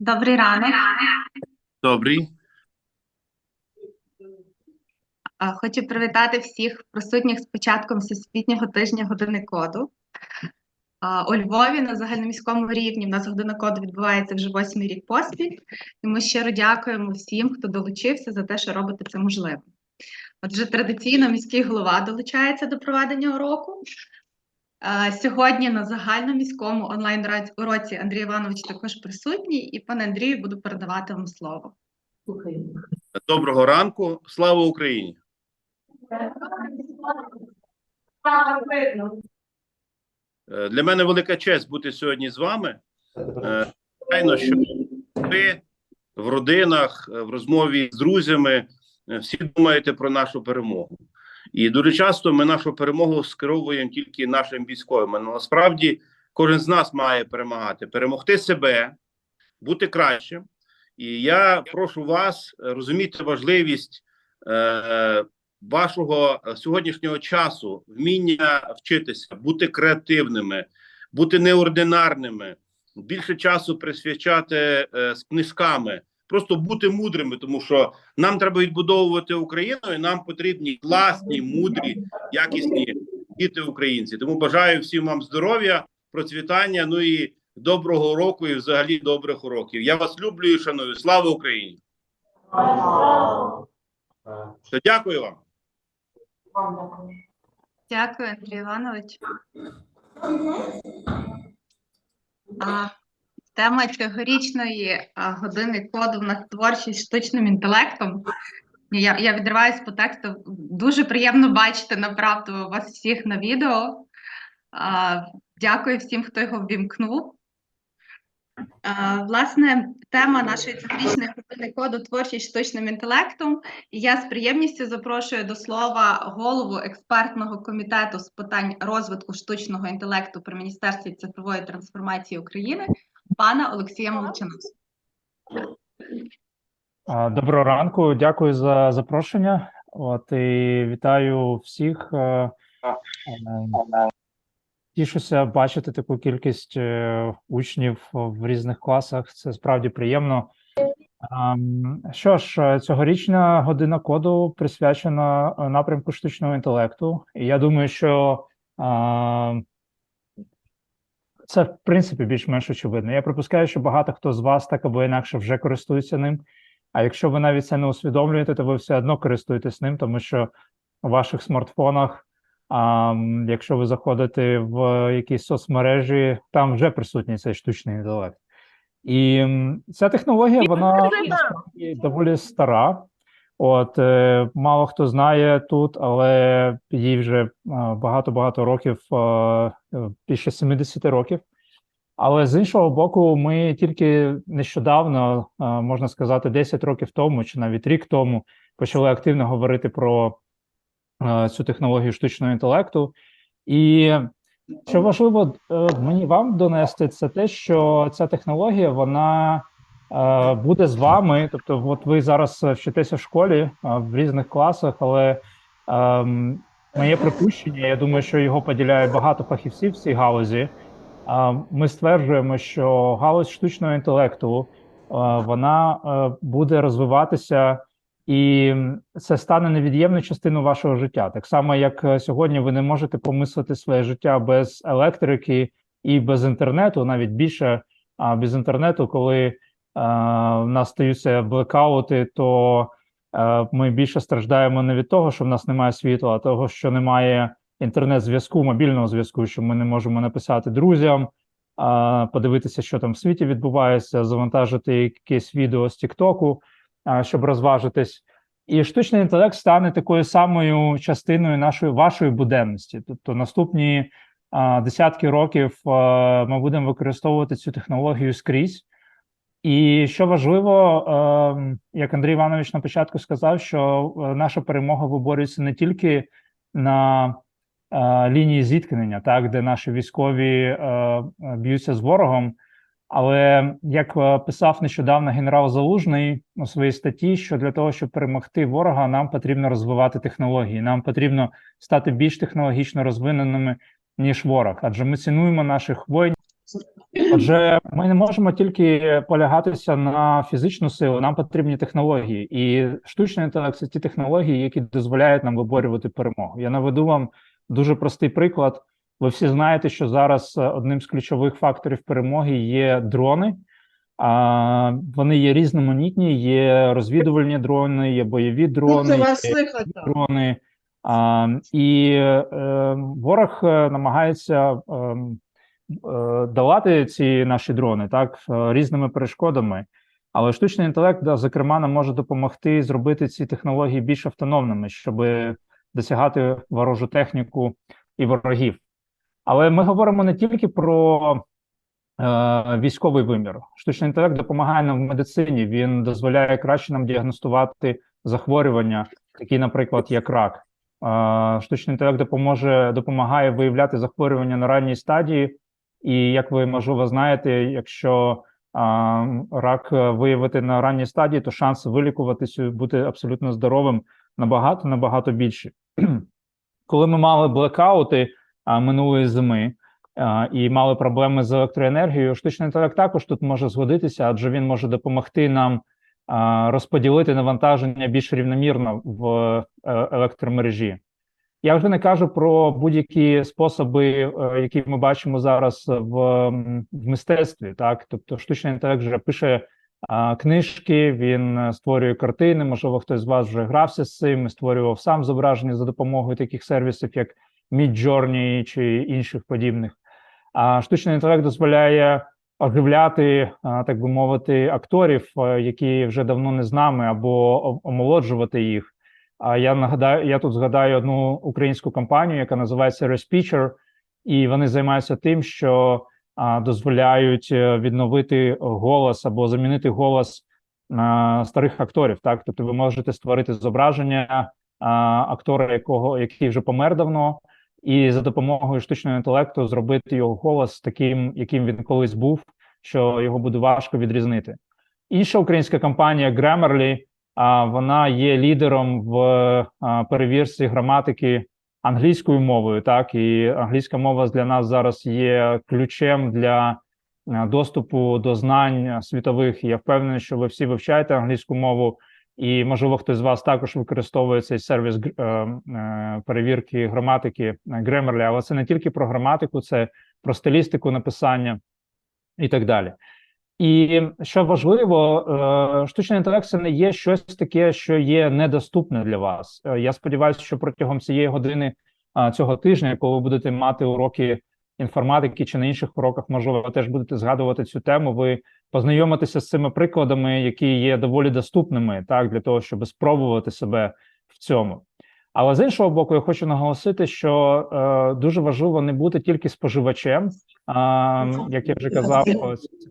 Добрий ранок. Добрий. Хочу привітати всіх присутніх з початком Всесвітнього тижня години коду. У Львові на загальноміському рівні в нас година коду відбувається вже восьмий рік поспіль, і ми щиро дякуємо всім, хто долучився за те, що робите це можливим. Отже, традиційно міський голова долучається до проведення уроку. Сьогодні на загальноміському онлайн-уроці Андрій Іванович також присутній, і пане Андрію буду передавати вам слово. Доброго ранку. Слава Україні. Е, Для мене велика честь бути сьогодні з вами. Е, Звичайно, що ви в родинах, е, в розмові з друзями е, всі думаєте про нашу перемогу. І дуже часто ми нашу перемогу скеровуємо тільки нашим військовим. Але насправді кожен з нас має перемагати, перемогти себе, бути кращим. І я прошу вас розуміти важливість е, вашого сьогоднішнього часу, вміння вчитися, бути креативними, бути неординарними, більше часу присвячати е, з книжками, просто бути мудрими, тому що нам треба відбудовувати Україну, і нам потрібні класні, мудрі, якісні діти українці. Тому бажаю всім вам здоров'я, процвітання. Ну і доброго року і взагалі добрих уроків. Я вас люблю і шаную. Слава Україні! Все, Дякую вам. Дякую, Андрій Іванович. А, тема цьогорічної години коду в нас творчість штучним інтелектом. Я, я відриваюсь по тексту. Дуже приємно бачити направду вас всіх на відео. Дякую всім, хто його ввімкнув. Власне, тема нашої цьогорічної години коду творчість штучним інтелектом. Я з приємністю запрошую до слова голову експертного комітету з питань розвитку штучного інтелекту при Міністерстві цифрової трансформації України пана Олексія Молчановського. Доброго ранку, дякую за запрошення. От і вітаю всіх. Е, е, Тішуся бачити таку кількість е, учнів в різних класах. Це справді приємно. Ем, Що ж, цьогорічна година коду присвячена напрямку штучного інтелекту. І я думаю, що це в принципі більш-менш очевидно. Я припускаю, що багато хто з вас так або інакше вже користується ним. А якщо ви навіть це не усвідомлюєте, то ви все одно користуєтесь ним, тому що у ваших смартфонах, а, якщо ви заходите в якісь соцмережі, там вже присутній цей штучний інтелект. І ця технологія, вона доволі стара. От е, мало хто знає тут, але їй вже багато-багато років, е, е, більше 70 років. Але з іншого боку, ми тільки нещодавно, е, можна сказати, 10 років тому чи навіть рік тому почали активно говорити про е, цю технологію штучного інтелекту. І що важливо е, мені вам донести, це те, що ця технологія вона е, буде з вами. Тобто, от ви зараз вчитеся в школі е, в різних класах, але ем, моє припущення, я думаю, що його поділяє багато фахівців в цій галузі. Ми стверджуємо, що галузь штучного інтелекту вона е, буде розвиватися, і це стане невід'ємною частиною вашого життя. Так само, як е, сьогодні ви не можете помислити своє життя без електрики і без інтернету, навіть більше без інтернету, коли е, в нас стаються блекаути, то е, ми більше страждаємо не від того, що в нас немає світла, а того, що немає інтернет-зв'язку, мобільного зв'язку, що ми не можемо написати друзям, подивитися, що там в світі відбувається, завантажити якесь відео з Тіктоку, щоб розважитись. І штучний інтелект стане такою самою частиною нашої вашої буденності. Тобто, наступні десятки років ми будемо використовувати цю технологію скрізь. І що важливо, е, як Андрій Іванович на початку сказав, що е, наша перемога виборюється не тільки на е, лінії зіткнення, так де наші військові е, б'ються з ворогом. Але як писав нещодавно генерал Залужний у своїй статті, що для того, щоб перемогти ворога, нам потрібно розвивати технології. Нам потрібно стати більш технологічно розвиненими ніж ворог, адже ми цінуємо наших воїнів. Отже, ми не можемо тільки полягатися на фізичну силу, нам потрібні технології, і штучний інтелект це ті технології, які дозволяють нам виборювати перемогу. Я наведу вам дуже простий приклад. Ви всі знаєте, що зараз е, одним з ключових факторів перемоги є дрони. А вони є різноманітні, є розвідувальні дрони, є бойові дрони, є дрони. А, і е, ворог е, намагається е, е, долати ці наші дрони так е, різними перешкодами. Але штучний інтелект, да, зокрема, нам може допомогти зробити ці технології більш автономними, щоб досягати ворожу техніку і ворогів. Але ми говоримо не тільки про е, військовий вимір. Штучний інтелект допомагає нам в медицині. Він дозволяє краще нам діагностувати захворювання, такі, наприклад, як рак. Е, штучний інтелект допоможе допомагає виявляти захворювання на ранній стадії. І як ви можливо знаєте, якщо а, рак е, виявити на ранній стадії, то шанси вилікуватися, бути абсолютно здоровим набагато набагато більші. Коли ми мали блекаути а, минулої зими а, і мали проблеми з електроенергією, штучний інтелект також тут може згодитися, адже він може допомогти нам а, розподілити навантаження більш рівномірно в е, електромережі. Я вже не кажу про будь-які способи, е, які ми бачимо зараз в, в мистецтві. Так, тобто, штучний інтелект вже пише а, книжки, він е, створює картини. Можливо, хтось з вас вже грався з цим, створював сам зображення за допомогою таких сервісів, як Midjourney чи інших подібних. А штучний інтелект дозволяє оживляти, а, так би мовити, акторів, е, які вже давно не з нами, або омолоджувати їх. А я нагадаю, я тут згадаю одну українську компанію, яка називається Respeecher, і вони займаються тим, що а, дозволяють е, відновити голос або замінити голос а, старих акторів. Так, тобто, ви можете створити зображення а, актора, якого який вже помер давно, і за допомогою штучного інтелекту зробити його голос таким, яким він колись був, що його буде важко відрізнити. Інша українська компанія Grammarly вона є лідером в перевірці граматики англійською мовою. Так і англійська мова для нас зараз є ключем для доступу до знань світових. Я впевнений, що ви всі вивчаєте англійську мову, і можливо хтось з вас також використовує цей сервіс е, е, перевірки граматики е, Grammarly, але це не тільки про граматику, це про стилістику написання і так далі. І що важливо, е, штучний інтелект це не є щось таке, що є недоступне для вас. Е, Я сподіваюся, що протягом цієї години цього тижня, коли ви будете мати уроки інформатики чи на інших уроках, можливо, ви теж будете згадувати цю тему. Ви познайомитеся з цими прикладами, які є доволі доступними, так для того, щоб спробувати себе в цьому. Але з іншого боку, я хочу наголосити, що е, дуже важливо не бути тільки споживачем. А, як я вже казав,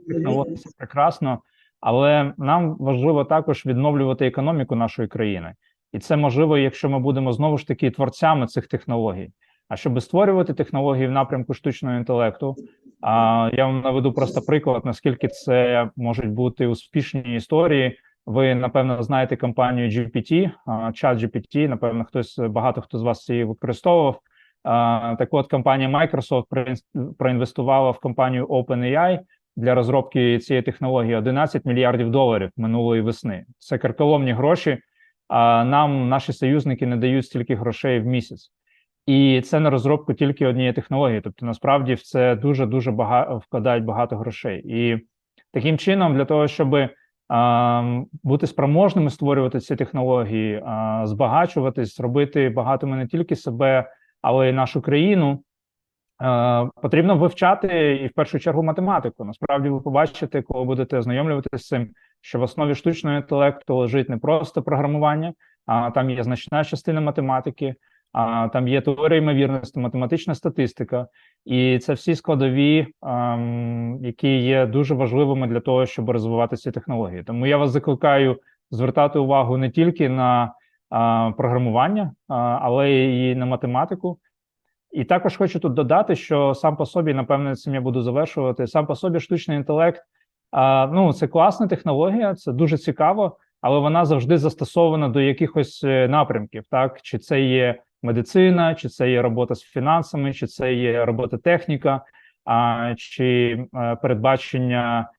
технології прекрасно, але нам важливо також відновлювати економіку нашої країни, і це можливо, якщо ми будемо знову ж таки творцями цих технологій. А щоб створювати технології в напрямку штучного інтелекту, а я вам наведу просто приклад, наскільки це можуть бути успішні історії. Ви напевно знаєте компанію GPT, чат GPT, Напевно, хтось багато хто з вас її використовував. Так от компанія Microsoft проін- проінвестувала в компанію OpenAI для розробки цієї технології 11 мільярдів доларів минулої весни. Це карколомні гроші. А нам наші союзники не дають стільки грошей в місяць. І це на розробку тільки однієї технології. Тобто, насправді в це дуже дуже багато вкладають багато грошей. І таким чином, для того, щоб бути спроможними створювати ці технології, збагачуватись, робити багато не тільки себе, але й нашу країну. е, Потрібно вивчати і в першу чергу математику. Насправді, ви побачите, коли будете ознайомлюватися з цим, що в основі штучного інтелекту лежить не просто програмування, а там є значна частина математики, а там є теорія ймовірності, математична статистика, і це всі складові, ем, які є дуже важливими для того, щоб розвивати ці технології. Тому я вас закликаю звертати увагу не тільки на програмування, але і на математику. І також хочу тут додати, що сам по собі, напевне, цим я буду завершувати. Сам по собі штучний інтелект. Ну, це класна технологія, це дуже цікаво, але вона завжди застосована до якихось е, напрямків. Так, чи це є медицина, чи це є робота з фінансами, чи це є робота техніка. чи е, передбачення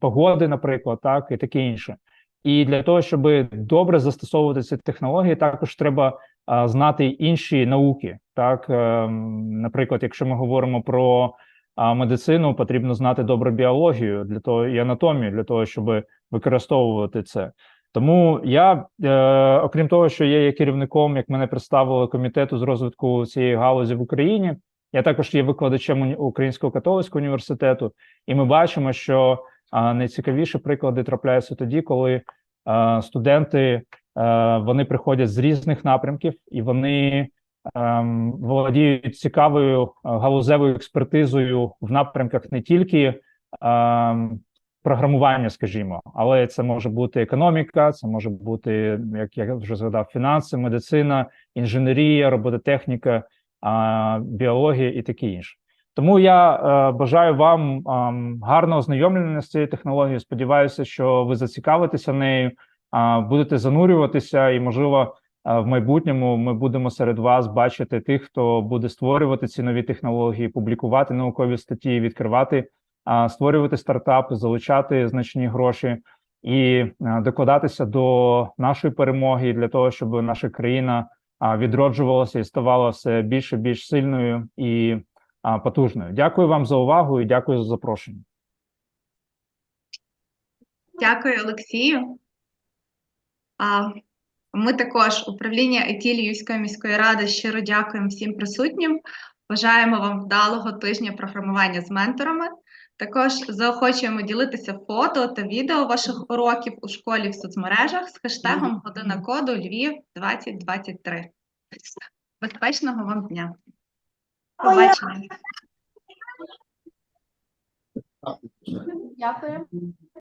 погоди, наприклад, так і таке інше. І для того, щоб добре застосовувати ці технології, також треба знати інші науки. Так, Ем, наприклад, якщо ми говоримо про медицину, потрібно знати добре біологію для того і анатомію для того, щоб використовувати це. Тому я, е, окрім того, що я є керівником, як мене представили комітету з розвитку цієї галузі в Україні, я також є викладачем Українського католицького університету, і ми бачимо, що найцікавіші приклади трапляються тоді, коли студенти вони приходять з різних напрямків і вони ем, володіють цікавою галузевою експертизою в напрямках не тільки ем, програмування, скажімо, але це може бути економіка, це може бути, як я вже згадав, фінанси, медицина, інженерія, робототехніка, а, біологія і таке інше. Тому я е, бажаю вам гарного ознайомлення з цією технологією. Сподіваюся, що ви зацікавитеся нею, будете занурюватися, і можливо, е, в майбутньому ми будемо серед вас бачити тих, хто буде створювати ці нові технології, публікувати наукові статті, відкривати, створювати стартапи, залучати значні гроші і е, докладатися до нашої перемоги для того, щоб наша країна а, відроджувалася і ставала все більше більш сильною і потужною. Дякую вам за увагу і дякую за запрошення. Дякую, Олексію. Ми також, управління ІТ Львівської міської ради, щиро дякуємо всім присутнім. Бажаємо вам вдалого тижня програмування з менторами. Також заохочуємо ділитися фото та відео ваших уроків у школі в соцмережах з хештегом Година коду Львів 2023. Безпечного вам дня. Побачення. Дякую.